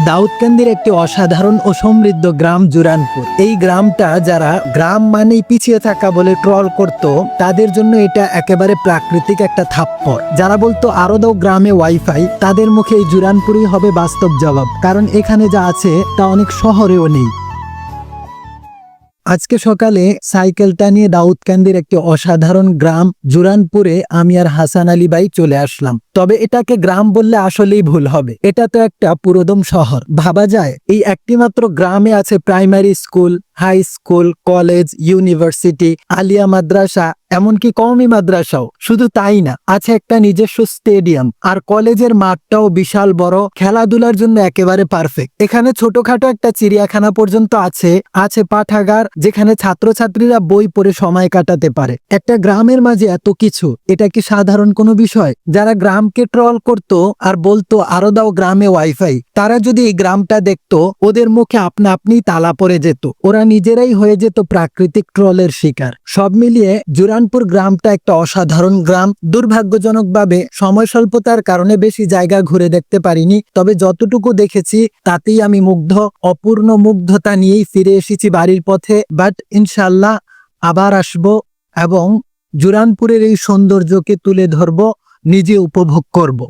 দাউদকান্দির একটি অসাধারণ ও সমৃদ্ধ গ্রাম জুরানপুর। এই গ্রামটা যারা গ্রাম মানেই পিছিয়ে থাকা বলে ট্রল করত, তাদের জন্য এটা একেবারে প্রাকৃতিক একটা থাপ্পর যারা বলতো আরও দাও গ্রামে ওয়াইফাই, তাদের মুখে এই জুরানপুরই হবে বাস্তব জবাব। কারণ এখানে যা আছে তা অনেক শহরেও নেই। আজকে সকালে সাইকেলটা নিয়ে দাউদকান্দির একটি অসাধারণ গ্রাম জুরানপুরে আমি আর হাসান আলী ভাই চলে আসলাম। তবে এটাকে গ্রাম বললে আসলেই ভুল হবে। এটা তো একটা পুরোদম শহর। ভাবা যায়, এই একটিমাত্র গ্রামে আছে primary school high school, college, university, Alia মাদ্রাসা, এমনকি কওমি মাদ্রাসাও। শুধু তাই না, আছে একটা নিজস্ব স্টেডিয়াম, আর কলেজের মাঠটাও বিশাল বড়, খেলাধুলার জন্য একেবারে পারফেক্ট এখানে ছোটখাটো একটা চিড়িয়াখানা পর্যন্ত আছে আছে পাঠাগার, যেখানে ছাত্রছাত্রীরা বই পড়ে সময় কাটাতে পারে। একটা গ্রামের মাঝে এত কিছু, এটা কি সাধারণ কোনো বিষয়? যারা গ্রামকে ট্রল করত, আর বলতো, আরও দাও গ্রামে ওয়াইফাই তারা যদি এই গ্রামটা দেখতো, ওদের মুখে আপনা আপনি তালা পড়ে যেত। ওরা নিজেরাই হয়ে যেত প্রাকৃতিক ট্রলের শিকার। সব মিলিয়ে জুরানপুর গ্রামটা একটা অসাধারণ গ্রাম। দুর্ভাগ্যজনকভাবে সময় স্বল্পতার কারণে বেশি জায়গা ঘুরে দেখতে পারিনি, তবে যতটুকু দেখেছি তাতেই আমি মুগ্ধ। অপূর্ণ মুগ্ধতা নিয়েই ফিরে এসেছি বাড়ির পথে বাট ইনশাল্লাহ আবার আসব এবং জুরানপুরের এই সৌন্দর্যকে তুলে ধরব, নিজে উপভোগ করব।